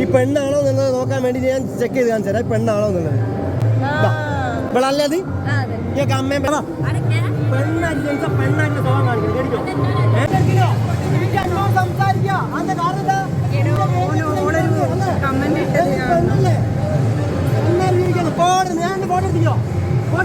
ഈ പെണ്ണാണോ എന്നുള്ളത് നോക്കാൻ വേണ്ടി ഞാൻ ചെക്ക് ചെയ്ത് കാണിച്ചു തരാം. പെണ്ണാണോ എന്നുള്ളത്. ഇവളല്ലേ അത്? ഈ അമ്മയും ജനിച്ച സ്വഭാവം കാണിക്കണം. കേട്ടോ അതിന്റെ കാരണം എന്താ? ഫോൺ ഞാൻ ഫോൺ ഫോൺ ഫോൺ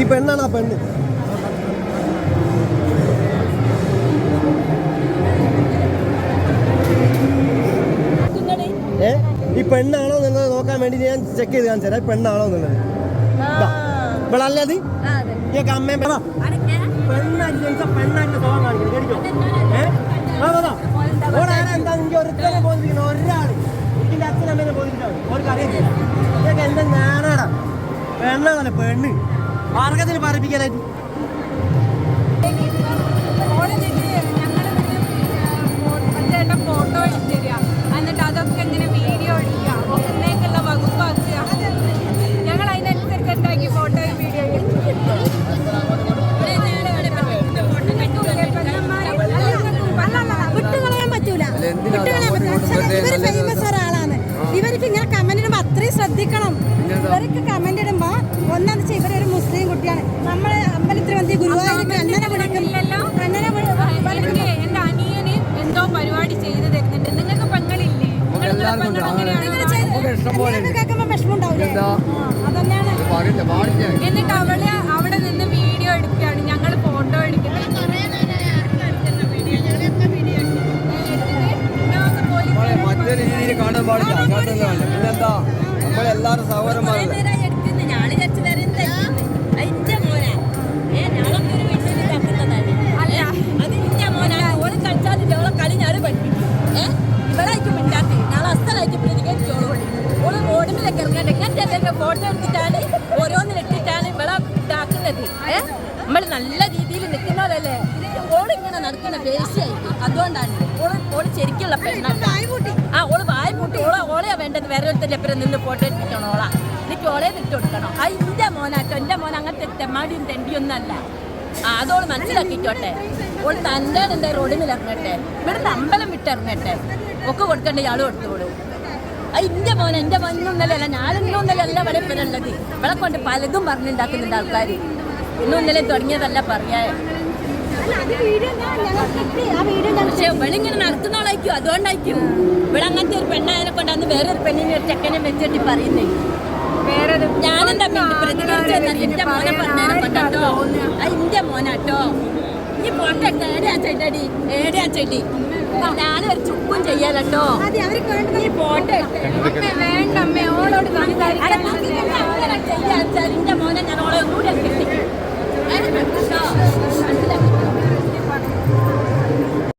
ഈ പെണ്ണാണ് ആ പെണ്ണ്. ഏ? ഈ പെണ്ണാണോ എന്നുള്ളത് നോക്കാൻ വേണ്ടി ഞാൻ ചെക്ക് ചെയ്ത് കാണിച്ചു തരാം. പെണ്ണാണോ എന്നുള്ളത്. ഇവളല്ലേ അത്? ഈ അമ്മയും പെണ്ണാ. പെണ്ണായിട്ട് ജനിച്ച പെണ്ണായിട്ട് സ്വഭാവം കാണിക്കണം. കേട്ടോ ഏ? ആ അതാ. ഓടാ എന്താ എനിക്ക് ഒരുത്തനെ അച്ഛനമ്മേനെ ഇതൊക്കെ എന്താ ഞാനാടാ പെണ്ണാണല്ലേ പെണ്ണ്. മാർഗത്തിൽ പാർപ്പിക്കാനായിട്ട് ഫോട്ടോ എന്നിട്ട് അതൊക്കെ ഇങ്ങനെ വീഡിയോ എടുക്കുക ഒന്നേക്കുള്ള വകുപ്പാക്കുക. ഞങ്ങൾ അതിനനുസരിച്ച് വിട്ടുകളയാൻ പറ്റൂല. വിട്ടുകളയാൻ പറ്റൂല. ഇവർ വെറുതെ ഫേമസ് ഒരാളാണ് ഇവർക്ക് ഇങ്ങനെ കമന്റ് അത്രയും ശ്രദ്ധിക്കണം. ഇവർക്ക് കമന്റ് ഒന്നാന്ന് വെച്ചാൽ ഇവരൊരു മുസ്ലിം കുട്ടിയാണ് നമ്മൾ അമ്പലത്തിൽ വന്ന് എന്റെ അനിയന് എന്തോ പരിപാടി ചെയ്ത് തരുന്നുണ്ട് നിങ്ങൾക്ക് പെങ്ങളില്ലേ കേൾക്കുമ്പോ വിഷമം ഉണ്ടാവില്ലേ അതന്നെയാണ് എന്നിട്ട് അവൾ അവിടെ നിന്ന് വീഡിയോ എടുക്കുകയാണ് ഞങ്ങൾ ഫോട്ടോ എടുക്കുന്നത് നമ്മളെ മറ്റേ രീതിയിൽ കാണാൻ പാടില്ല വേണ്ട പിന്നെന്താ നമ്മളെല്ലാവരും സഹോദരന്മാരല്ലേ ഫോട്ടോ എടുത്തിട്ടാണ് ഓരോന്നിലിട്ടിട്ടാണ് ഇവിടെ ഇതാക്കുന്നത്. ഏ? നമ്മൾ നല്ല രീതിയിൽ നിൽക്കുന്നവരല്ലേ? ഓളിങ്ങനെ നടക്കുന്ന ദേഷ്യായിട്ട് അതുകൊണ്ടാണ് ഓൾ ഓൾ ശരിക്കുള്ള പെണ്ണാണ് ആ ഓൾ വായ പൂട്ടി. ഓളെ ഓളെയാ വേണ്ടത് വേറെ ഒരുത്തന്റെ എപ്പോഴും നിന്ന് ഫോട്ടോ എടുപ്പിക്കണം ഓളാ. എനിക്ക് ഓളെ നിട്ട് കൊടുക്കണം. ആ ഇന്റെ മോനാട്ടോ എന്റെ മോൻ അങ്ങനത്തെ തെമ്മാടിയും തെണ്ടിയൊന്നും അല്ല ആ അതോൾ മനസ്സിലാക്കിക്കോട്ടെ. ഓൾ തന്റെ റോഡിൽ ഇറങ്ങട്ടെ. ഇവിടുന്ന് അമ്പലം വിട്ടിറങ്ങട്ടെ ഒക്കെ കൊടുക്കണ്ട ഇയാൾ കൊടുത്തോളൂ മോൻ എന്റെ മോൻ ഇന്നൊന്നല്ല ഞാനിന്നും വളരെ അല്ല ഇവിടെ ഇവരുള്ളത്. ഇവിടെ കൊണ്ട് പലതും പറഞ്ഞുണ്ടാക്കുന്നുണ്ട് ആൾക്കാർ ഇന്നും ഇന്നലെ തുടങ്ങിയതല്ല പറയാ. പക്ഷെ ഇവളിങ്ങനെ നടത്തുന്നോളായിരിക്കും അതുകൊണ്ടായിരിക്കും. ഇവിടെ അങ്ങനത്തെ ഒരു പെണ്ണായനെ കൊണ്ടാന്ന് വേറെ വേറൊരു പെണ്ണിനെ ഒരു ചെക്കനെ വെച്ചിട്ട് പറയുന്നേ. വേറൊരു ഞാനെന്താ മിണ്ടി പ്രതികരിച്ചെന്നാ എന്റെ മോനെ പറഞ്ഞാലും കൊണ്ടാട്ടോ എന്റെ മോനാട്ടോ. ഈ പോട്ടെ ഏടെയാ ചേട്ടടി ഏടെയാ ചേട്ടി ഞാനും ഒരു ചുക്കും ചെയ്യാലട്ടോ. അമ്മേ വേണ്ട അമ്മേ ഓളോട് സംസാരിക്കാൻ